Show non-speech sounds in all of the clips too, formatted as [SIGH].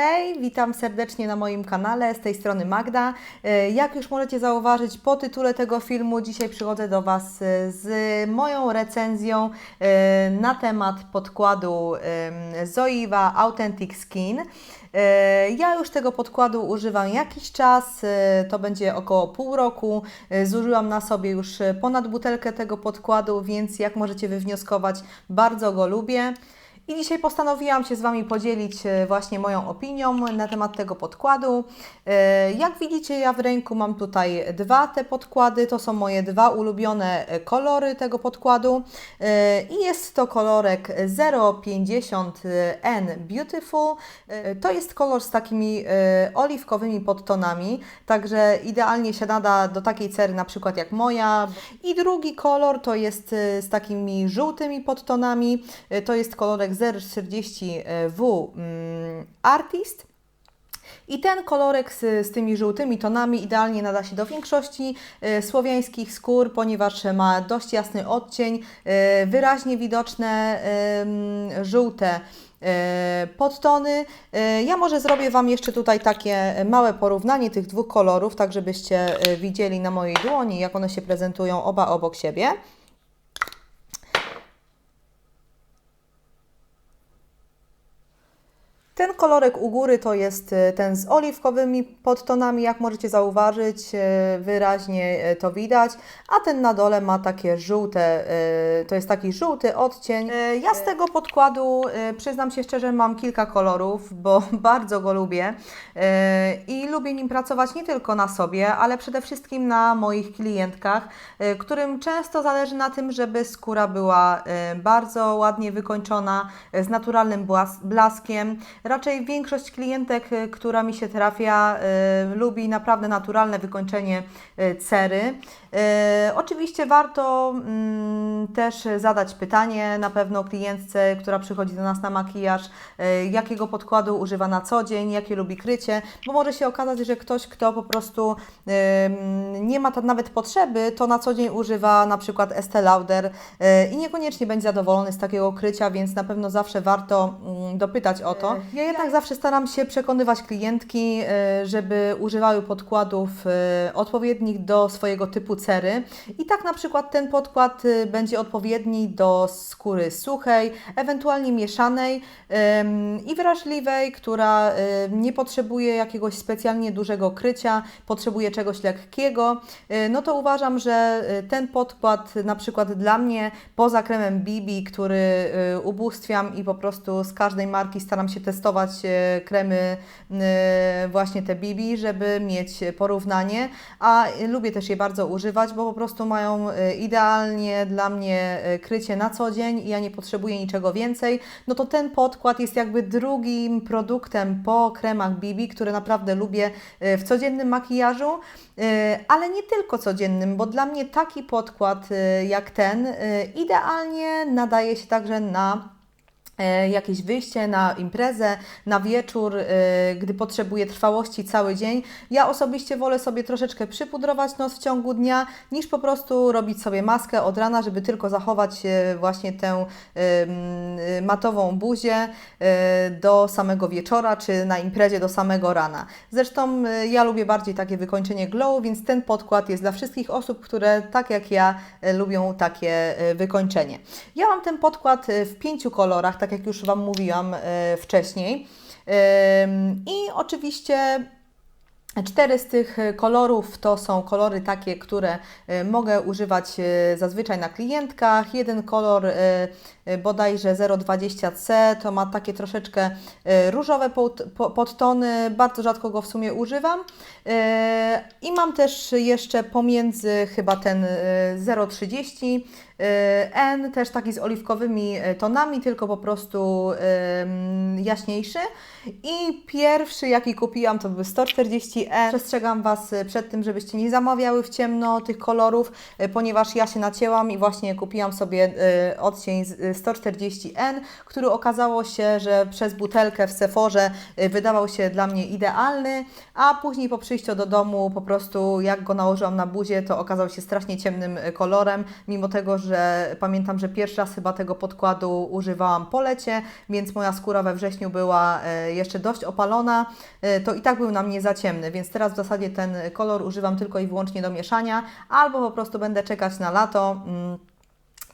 Hej, witam serdecznie na moim kanale, z tej strony Magda. E, Jak już możecie zauważyć po tytule tego filmu, dzisiaj przychodzę do Was e, z moją recenzją e, na temat podkładu Zoiva Authentic Skin. Ja już tego podkładu używam jakiś czas, to będzie około pół roku. Zużyłam na sobie już ponad butelkę tego podkładu, więc jak możecie wywnioskować, bardzo go lubię. I dzisiaj postanowiłam się z Wami podzielić e, właśnie moją opinią na temat tego podkładu. E, Jak widzicie, ja w ręku mam tutaj dwa te podkłady. To są moje dwa ulubione e, kolory tego podkładu. I jest to kolorek 050N Beautiful. To jest kolor z takimi oliwkowymi podtonami, także idealnie się nada do takiej cery na przykład jak moja. I drugi kolor to jest z takimi żółtymi podtonami. To jest kolorek 040W mm, Artist. I ten kolorek z, z tymi żółtymi tonami idealnie nada się do większości e, słowiańskich skór, ponieważ ma dość jasny odcień, e, wyraźnie widoczne żółte e, podtony. E, Ja może zrobię Wam jeszcze tutaj takie małe porównanie tych dwóch kolorów, tak żebyście e, widzieli na mojej dłoni, jak one się prezentują oba obok siebie. Ten kolorek u góry to jest e, ten z oliwkowymi podtonami, jak możecie zauważyć, e, wyraźnie e, to widać, a ten na dole ma takie żółte, to jest taki żółty odcień. Ja z tego podkładu przyznam się szczerze, mam kilka kolorów, bo [LAUGHS] bardzo go lubię i lubię nim pracować nie tylko na sobie, ale przede wszystkim na moich klientkach, którym często zależy na tym, żeby skóra była bardzo ładnie wykończona, z naturalnym blaskiem. Raczej większość klientek, e, która mi się trafia, e, lubi naprawdę naturalne wykończenie e, cery. E, Oczywiście warto mm, też zadać pytanie na pewno klientce, która przychodzi do nas na makijaż, e, jakiego podkładu używa na co dzień, jakie lubi krycie, bo może się okazać, że ktoś, kto po prostu em, nie ma nawet potrzeby, to na co dzień używa na przykład Estee Lauder e, i niekoniecznie będzie zadowolony z takiego krycia, więc na pewno zawsze warto mm, dopytać o to. Ja jednak zawsze staram się przekonywać klientki, e, żeby używały podkładów e, odpowiednich do swojego typu cery. I tak na przykład ten podkład e, będzie odpowiedni do skóry suchej, ewentualnie mieszanej i wrażliwej, która nie potrzebuje jakiegoś specjalnie dużego krycia, potrzebuje czegoś lekkiego. No to uważam, że ten podkład na przykład dla mnie poza kremem BB, który ubóstwiam i po prostu z każdej marki staram się testować e, kremy e, właśnie te BB, żeby mieć porównanie, a lubię też je bardzo używać, bo po prostu mają e, idealnie dla mnie krycie na co dzień i ja nie potrzebuję niczego więcej, no to ten podkład jest jakby drugim produktem po kremach BB, które naprawdę lubię w codziennym makijażu, ale nie tylko codziennym, bo dla mnie taki podkład jak ten idealnie nadaje się także na jakieś wyjście na imprezę, na wieczór, e, gdy potrzebuję trwałości cały dzień. Ja osobiście wolę sobie troszeczkę przypudrować nos w ciągu dnia, niż po prostu robić sobie maskę od rana, żeby tylko zachować e, właśnie tę e, matową buzię e, do samego wieczora, czy na imprezie do samego rana. Zresztą e, ja lubię bardziej takie wykończenie glow, więc ten podkład jest dla wszystkich osób, które tak jak ja e, lubią takie e, wykończenie. Ja mam ten podkład e, w pięciu kolorach, tak jak już Wam mówiłam e, wcześniej. Ym, I oczywiście Cztery z tych e, kolorów to są kolory takie, które e, mogę używać e, zazwyczaj na klientkach. Jeden kolor e, e, bodajże 020C to ma takie troszeczkę e, różowe pod- po- podtony, bardzo rzadko go w sumie używam. E, I mam też jeszcze pomiędzy chyba ten e, 030 e, N, też taki z oliwkowymi tonami, tylko po prostu jaśniejszy. I pierwszy, jaki kupiłam, to był 140 E. Przestrzegam Was przed tym, żebyście nie zamawiały w ciemno tych kolorów, ponieważ ja się nacięłam i właśnie kupiłam sobie odcień z- 140N, który okazało się, że przez butelkę w Seforze y, wydawał się dla mnie idealny, a później po przyjściu do domu po prostu jak go nałożyłam na buzię, to okazał się strasznie ciemnym y, kolorem, mimo tego, że pamiętam, że pierwszy raz chyba tego podkładu używałam po lecie, więc moja skóra we wrześniu była y, jeszcze dość opalona, to i tak był na mnie za ciemny, więc teraz w zasadzie ten kolor używam tylko i wyłącznie do mieszania, albo po prostu będę czekać na lato.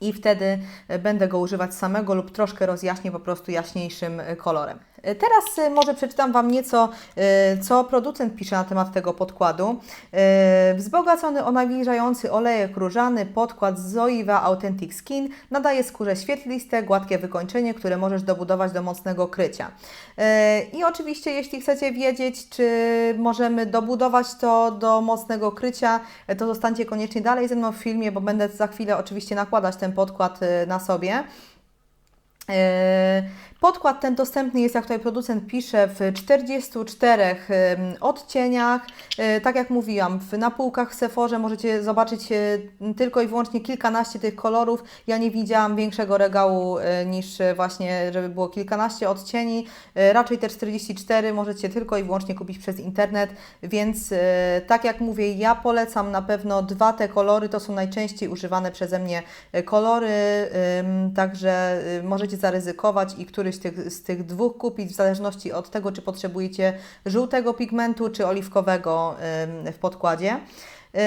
I wtedy e, będę go używać samego lub troszkę rozjaśnię po prostu jaśniejszym e, kolorem. E, Teraz e, może przeczytam Wam nieco, e, co producent pisze na temat tego podkładu. Wzbogacony o nawilżający olejek różany podkład z Zoiva Authentic Skin nadaje skórze świetliste, gładkie wykończenie, które możesz dobudować do mocnego krycia. I oczywiście, jeśli chcecie wiedzieć, czy możemy dobudować to do mocnego krycia, to zostańcie koniecznie dalej ze mną w filmie, bo będę za chwilę oczywiście nakładać ten podkład na sobie. Podkład ten dostępny jest, jak tutaj producent pisze, w 44 em, odcieniach. E, Tak jak mówiłam, na półkach w Sephorze możecie zobaczyć e, tylko i wyłącznie kilkanaście tych kolorów. Ja nie widziałam większego regału e, niż właśnie, żeby było kilkanaście odcieni. Raczej te 44 możecie tylko i wyłącznie kupić przez internet, więc tak jak mówię, ja polecam na pewno dwa te kolory, to są najczęściej używane przeze mnie kolory, także możecie zaryzykować i któryś tych, z tych dwóch kupić w zależności od tego, czy potrzebujecie żółtego pigmentu, czy oliwkowego w podkładzie. Yy,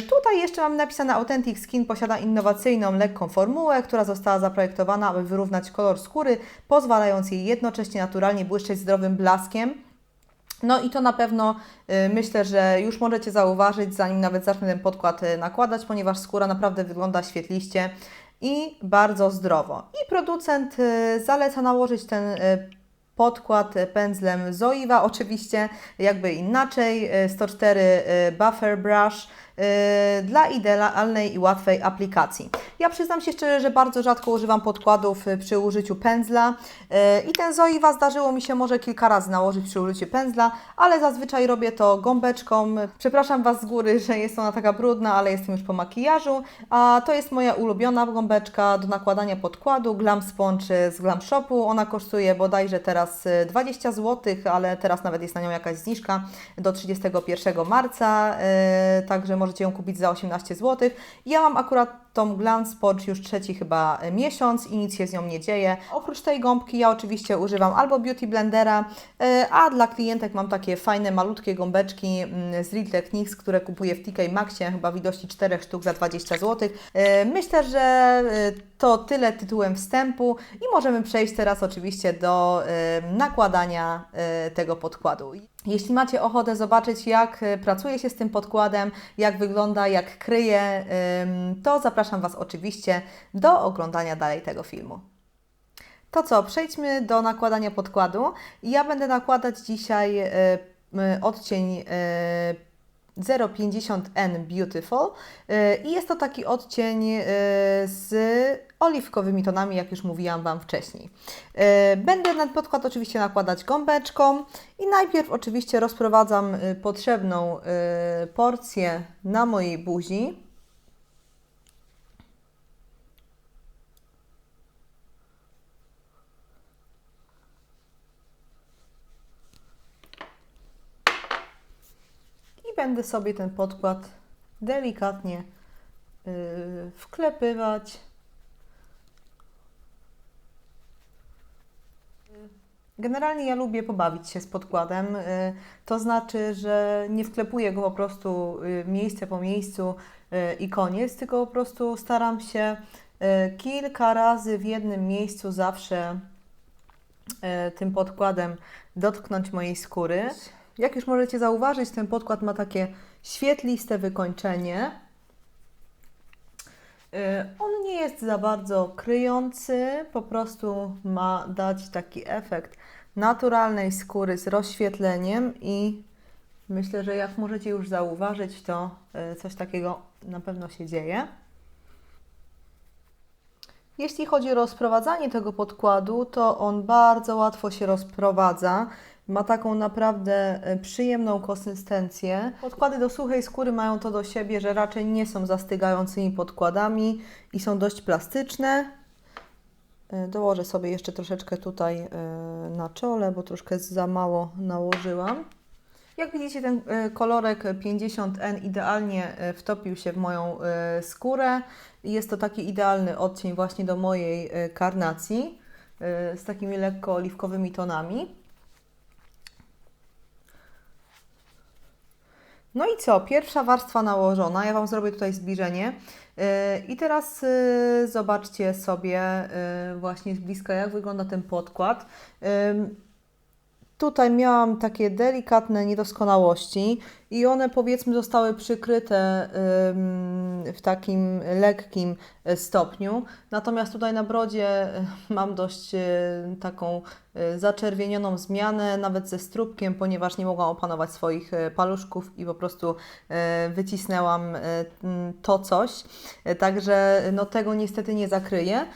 Tutaj jeszcze mam napisane Authentic Skin posiada innowacyjną, lekką formułę, która została zaprojektowana, aby wyrównać kolor skóry, pozwalając jej jednocześnie naturalnie błyszczeć zdrowym blaskiem. No i to na pewno y, myślę, że już możecie zauważyć, zanim nawet zacznę ten podkład y, nakładać, ponieważ skóra naprawdę wygląda świetliście i bardzo zdrowo. I producent y, zaleca nałożyć ten y, podkład pędzlem Zoiva, oczywiście jakby inaczej, y, 104 y, Buffer Brush dla idealnej i łatwej aplikacji. Ja przyznam się szczerze, że bardzo rzadko używam podkładów y, przy użyciu pędzla y, i ten Zoiva zdarzyło mi się może kilka razy nałożyć przy użyciu pędzla, ale zazwyczaj robię to gąbeczką. Przepraszam Was z góry, że jest ona taka brudna, ale jestem już po makijażu, a to jest moja ulubiona gąbeczka do nakładania podkładu Glam Sponge z Glam Shopu. Ona kosztuje bodajże teraz y, 20 zł, ale teraz nawet jest na nią jakaś zniżka do 31 marca, y, także możecie ją kupić za 18 zł. Ja mam akurat tą Glam Sponge już trzeci chyba y, miesiąc i nic się z nią nie dzieje. Oprócz tej gąbki ja oczywiście używam albo Beauty Blendera, y, a dla klientek mam takie fajne, malutkie gąbeczki mm, z Real Techniques, które kupuję w TK Maxie, chyba w ilości 4 sztuk za 20 zł. Y, Myślę, że to tyle tytułem wstępu i możemy przejść teraz oczywiście do nakładania tego podkładu. Jeśli macie ochotę zobaczyć, jak pracuje się z tym podkładem, jak wygląda, jak kryje, to zapraszam Was oczywiście do oglądania dalej tego filmu. To co, przejdźmy do nakładania podkładu. Ja będę nakładać dzisiaj y, y, odcień y, 050N Beautiful y, i jest to taki odcień z oliwkowymi tonami, jak już mówiłam Wam wcześniej. Będę na podkład oczywiście nakładać gąbeczką i najpierw oczywiście rozprowadzam potrzebną porcję na mojej buzi. Będę sobie ten podkład delikatnie yy, wklepywać. Generalnie ja lubię pobawić się z podkładem, yy, to znaczy, że nie wklepuję go po prostu yy, miejsce po miejscu i koniec, tylko po prostu staram się kilka razy w jednym miejscu zawsze tym podkładem dotknąć mojej skóry. Jak już możecie zauważyć, ten podkład ma takie świetliste wykończenie. E, On nie jest za bardzo kryjący, po prostu ma dać taki efekt naturalnej skóry z rozświetleniem i myślę, że jak możecie już zauważyć, to e, coś takiego na pewno się dzieje. Jeśli chodzi o rozprowadzanie tego podkładu, to on bardzo łatwo się rozprowadza. Ma taką naprawdę e, przyjemną konsystencję. Podkłady do suchej skóry mają to do siebie, że raczej nie są zastygającymi podkładami i są dość plastyczne. E, Dołożę sobie jeszcze troszeczkę tutaj e, na czole, bo troszkę za mało nałożyłam. Jak widzicie, ten kolorek 50N idealnie wtopił się w moją skórę. Jest to taki idealny odcień właśnie do mojej karnacji z takimi lekko oliwkowymi tonami. No i co? Pierwsza warstwa nałożona. Ja Wam zrobię tutaj zbliżenie. Yy, I teraz yy, zobaczcie sobie yy, właśnie z bliska, jak wygląda ten podkład. Tutaj miałam takie delikatne niedoskonałości i one powiedzmy zostały przykryte w takim lekkim e, stopniu. Natomiast tutaj na brodzie mam dość taką zaczerwienioną zmianę, nawet ze strubkiem, ponieważ nie mogłam opanować swoich e, paluszków i po prostu e, wycisnęłam e, m, to coś. Także no, tego niestety nie zakryję.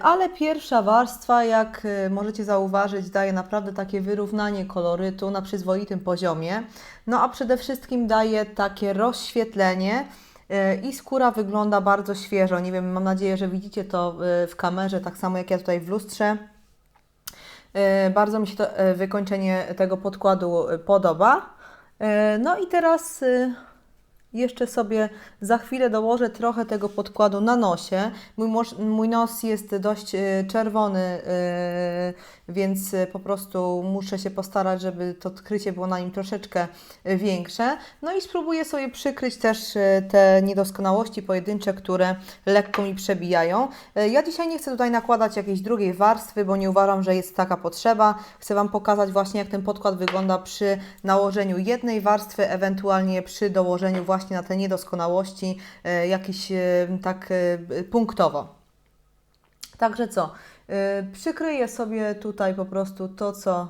Ale pierwsza warstwa, jak możecie zauważyć, daje naprawdę takie wyrównanie kolorytu na przyzwoitym poziomie. No a przede wszystkim daje takie rozświetlenie i skóra wygląda bardzo świeżo. Nie wiem, mam nadzieję, że widzicie to w kamerze, tak samo jak ja tutaj w lustrze. E, Bardzo mi się to e, wykończenie tego podkładu e, podoba. No i teraz jeszcze sobie za chwilę dołożę trochę tego podkładu na nosie. Mój, mój nos jest dość e, czerwony, e, więc po prostu muszę się postarać, żeby to odkrycie było na nim troszeczkę e, większe. No i spróbuję sobie przykryć też te niedoskonałości pojedyncze, które lekko mi przebijają. Ja dzisiaj nie chcę tutaj nakładać jakiejś drugiej warstwy, bo nie uważam, że jest taka potrzeba. Chcę Wam pokazać właśnie, jak ten podkład wygląda przy nałożeniu jednej warstwy, ewentualnie przy dołożeniu właśnie na te niedoskonałości, e, jakiś e, tak e, punktowo. Także co? Przykryję sobie tutaj po prostu to, co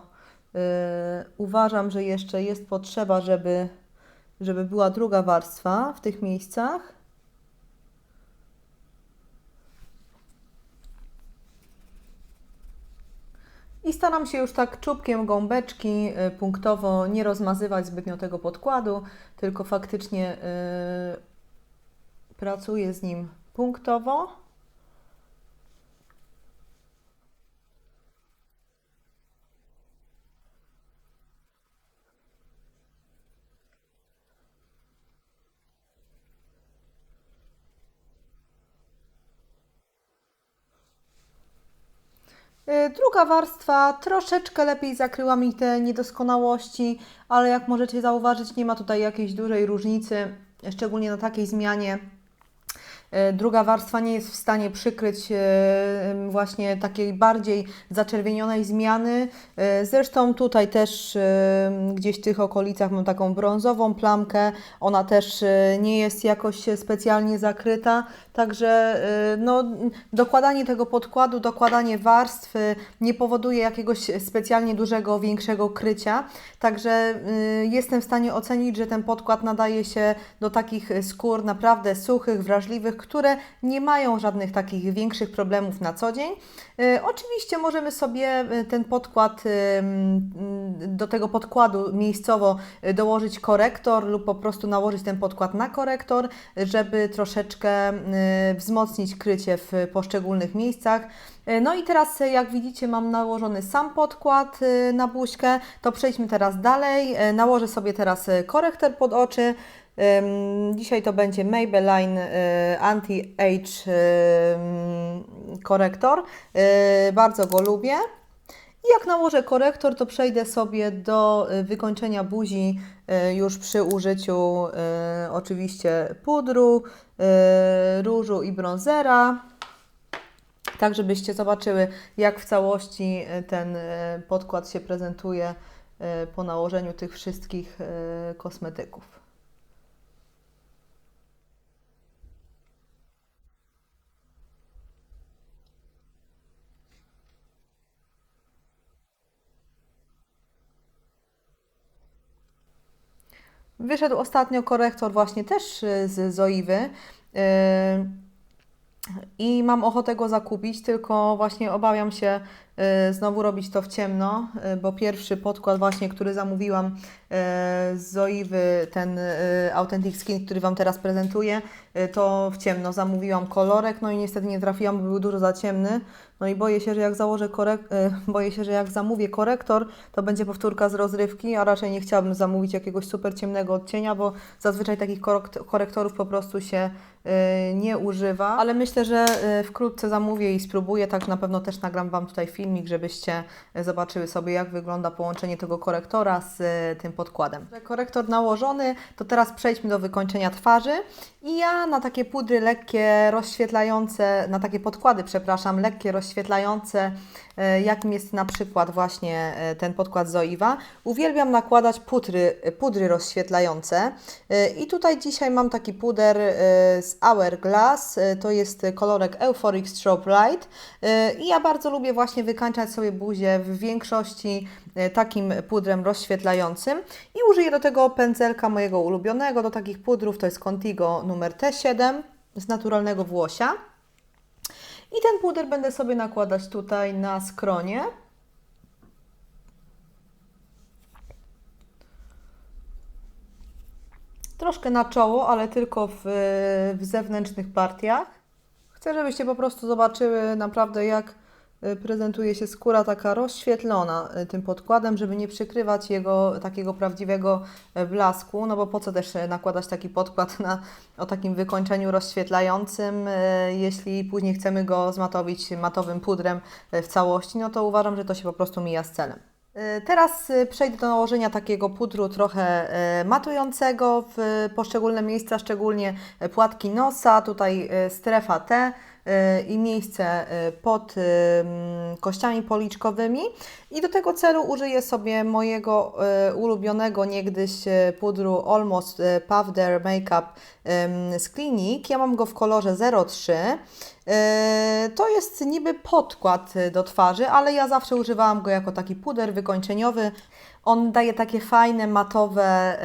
uważam, że jeszcze jest potrzeba, żeby, żeby była druga warstwa w tych miejscach. I staram się już tak czubkiem gąbeczki y, punktowo nie rozmazywać zbytnio tego podkładu, tylko faktycznie y, pracuję z nim punktowo. Y, Druga warstwa troszeczkę lepiej zakryła mi te niedoskonałości, ale jak możecie zauważyć, nie ma tutaj jakiejś dużej różnicy, szczególnie na takiej zmianie. E, Druga warstwa nie jest w stanie przykryć e, właśnie takiej bardziej zaczerwienionej zmiany. E, Zresztą tutaj też gdzieś w tych okolicach mam taką brązową plamkę. Ona też nie jest jakoś specjalnie zakryta. Także e, no, dokładanie tego podkładu, dokładanie warstw e, nie powoduje jakiegoś specjalnie dużego, większego krycia. Także y, jestem w stanie ocenić, że ten podkład nadaje się do takich skór naprawdę suchych, wrażliwych, które nie mają żadnych takich większych problemów na co dzień. Y, Oczywiście możemy sobie y, ten podkład, y, do tego podkładu miejscowo y, dołożyć korektor lub po prostu nałożyć ten podkład na korektor, żeby troszeczkę y, wzmocnić krycie w poszczególnych miejscach. Y, No i teraz, y, jak widzicie, mam nałożony sam podkład y, na buźkę. To przejdźmy teraz dalej. Y, Nałożę sobie teraz y, korektor pod oczy. Dzisiaj to będzie Maybelline y, Anti-Age korektor. Y, Bardzo go lubię. I jak nałożę korektor, to przejdę sobie do y, wykończenia buzi y, już przy użyciu y, oczywiście pudru, różu i bronzera. Tak, żebyście zobaczyły, jak w całości ten podkład się prezentuje po nałożeniu tych wszystkich kosmetyków. Wyszedł ostatnio korektor właśnie też y, z Zoiwy. y, I mam ochotę go zakupić, tylko właśnie obawiam się, znowu robić to w ciemno, e, bo pierwszy podkład właśnie, który zamówiłam e, z Zoiwy, ten e, Authentic Skin, który Wam teraz prezentuję, e, to w ciemno zamówiłam kolorek, no i niestety nie trafiłam, bo był dużo za ciemny. No i boję się, że jak założę korek e, [LAUGHS] boję się, że jak zamówię korektor, to będzie powtórka z rozrywki, a raczej nie chciałabym zamówić jakiegoś super ciemnego odcienia, bo zazwyczaj takich korekt- korektorów po prostu się e, nie używa. Ale myślę, że e, wkrótce zamówię i spróbuję, tak na pewno też nagram Wam tutaj filmik, żebyście zobaczyły sobie, jak wygląda połączenie tego korektora z e, tym podkładem. Korektor nałożony, to teraz przejdźmy do wykończenia twarzy. I ja na takie pudry lekkie, rozświetlające, na takie podkłady, przepraszam, lekkie, rozświetlające, e, jakim jest na przykład właśnie e, ten podkład Zoiwa, uwielbiam nakładać pudry, pudry rozświetlające. I tutaj dzisiaj mam taki puder z Hourglass, to jest kolorek Euphoric Strobe Light. I ja bardzo lubię właśnie wykańczać sobie buzię w większości e, takim pudrem rozświetlającym i użyję do tego pędzelka mojego ulubionego, do takich pudrów, to jest Contigo numer T7 z naturalnego włosia. I ten puder będę sobie nakładać tutaj na skronie. Troszkę na czoło, ale tylko w, w zewnętrznych partiach. Chcę, żebyście po prostu zobaczyły naprawdę, jak prezentuje się skóra taka rozświetlona y, tym podkładem, żeby nie przykrywać jego takiego prawdziwego e, blasku, no bo po co też nakładać taki podkład na, o takim wykończeniu rozświetlającym, jeśli później chcemy go zmatowić matowym pudrem w całości, no to uważam, że to się po prostu mija z celem. Teraz przejdę do nałożenia takiego pudru trochę matującego w poszczególne miejsca, szczególnie płatki nosa, tutaj strefa T i miejsce e, pod e, mm, kościami policzkowymi. I do tego celu użyję sobie mojego ulubionego niegdyś pudru Almost Powder Makeup z Clinique. Ja mam go w kolorze 03. E, To jest niby podkład do twarzy, ale ja zawsze używałam go jako taki puder wykończeniowy. On daje takie fajne, matowe,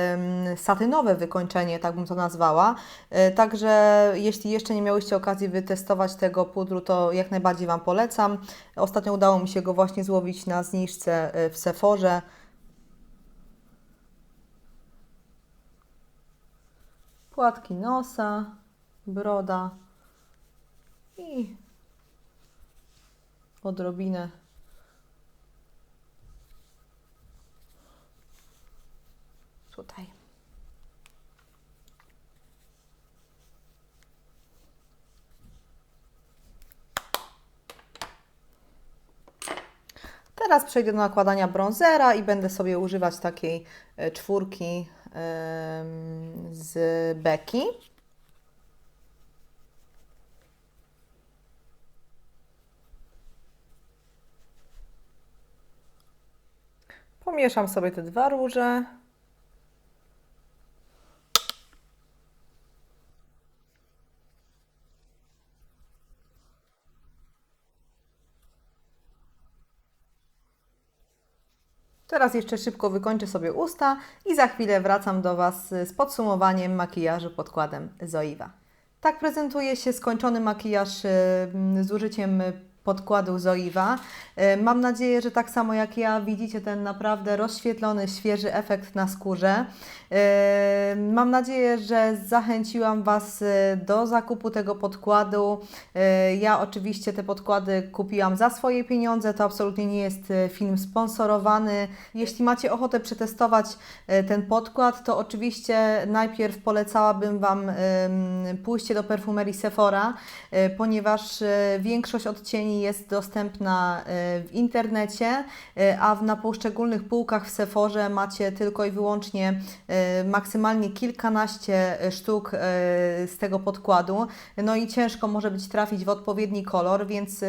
satynowe wykończenie, tak bym to nazwała. E, Także jeśli jeszcze nie miałyście okazji wytestować tego pudru, to jak najbardziej Wam polecam. Ostatnio udało mi się go właśnie złowić na zniżce e, w Sephorze. Płatki nosa, broda i odrobinę tutaj. Teraz przejdę do nakładania bronzera i będę sobie używać takiej e, czwórki z Beki. Pomieszam sobie te dwa róże. Teraz jeszcze szybko wykończę sobie usta i za chwilę wracam do Was z podsumowaniem makijażu podkładem Zoiwa. Tak prezentuje się skończony makijaż e, z użyciem podkładu Zoiwa. E, Mam nadzieję, że tak samo jak ja widzicie ten naprawdę rozświetlony, świeży efekt na skórze. E, Mam nadzieję, że zachęciłam Was e, do zakupu tego podkładu. Ja oczywiście te podkłady kupiłam za swoje pieniądze, to absolutnie nie jest film sponsorowany. Jeśli macie ochotę przetestować ten podkład, to oczywiście najpierw polecałabym Wam pójście do perfumerii Sephora, ponieważ większość odcieni jest dostępna e, w internecie, e, a na poszczególnych półkach w Sephorze macie tylko i wyłącznie e, maksymalnie kilkanaście sztuk z tego podkładu. No i ciężko może być trafić w odpowiedni kolor, więc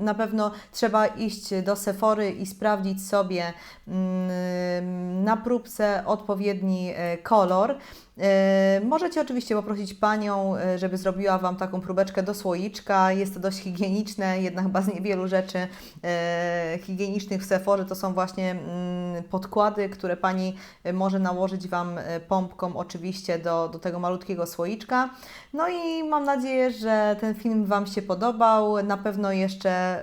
na pewno trzeba iść do Sephory i sprawdzić sobie mm, na próbce odpowiedni kolor. E, Możecie oczywiście poprosić panią, e, żeby zrobiła Wam taką próbeczkę do słoiczka. Jest to dość higieniczne, jedna chyba z niewielu rzeczy e, higienicznych w Sephorze to są właśnie mm, podkłady, które Pani może nałożyć Wam pompką oczywiście do, do tego malutkiego słoiczka. No i mam nadzieję, że ten film Wam się podobał. Na pewno jeszcze...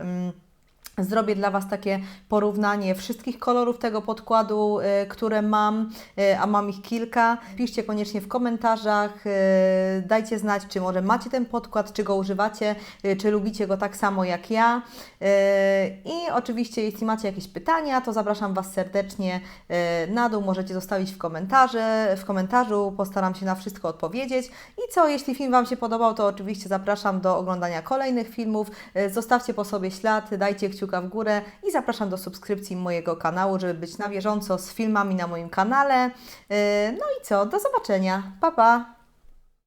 Zrobię dla Was takie porównanie wszystkich kolorów tego podkładu, y, które mam, y, a mam ich kilka. Piszcie koniecznie w komentarzach, y, dajcie znać, czy może macie ten podkład, czy go używacie, czy lubicie go tak samo jak ja. I oczywiście, jeśli macie jakieś pytania, to zapraszam Was serdecznie na dół. Możecie zostawić w, komentarze, w komentarzu, postaram się na wszystko odpowiedzieć. I co, jeśli film Wam się podobał, to oczywiście zapraszam do oglądania kolejnych filmów. Zostawcie po sobie ślad, dajcie kciuka w górę i zapraszam do subskrypcji mojego kanału, żeby być na bieżąco z filmami na moim kanale. Y, No i co, do zobaczenia. Pa, pa!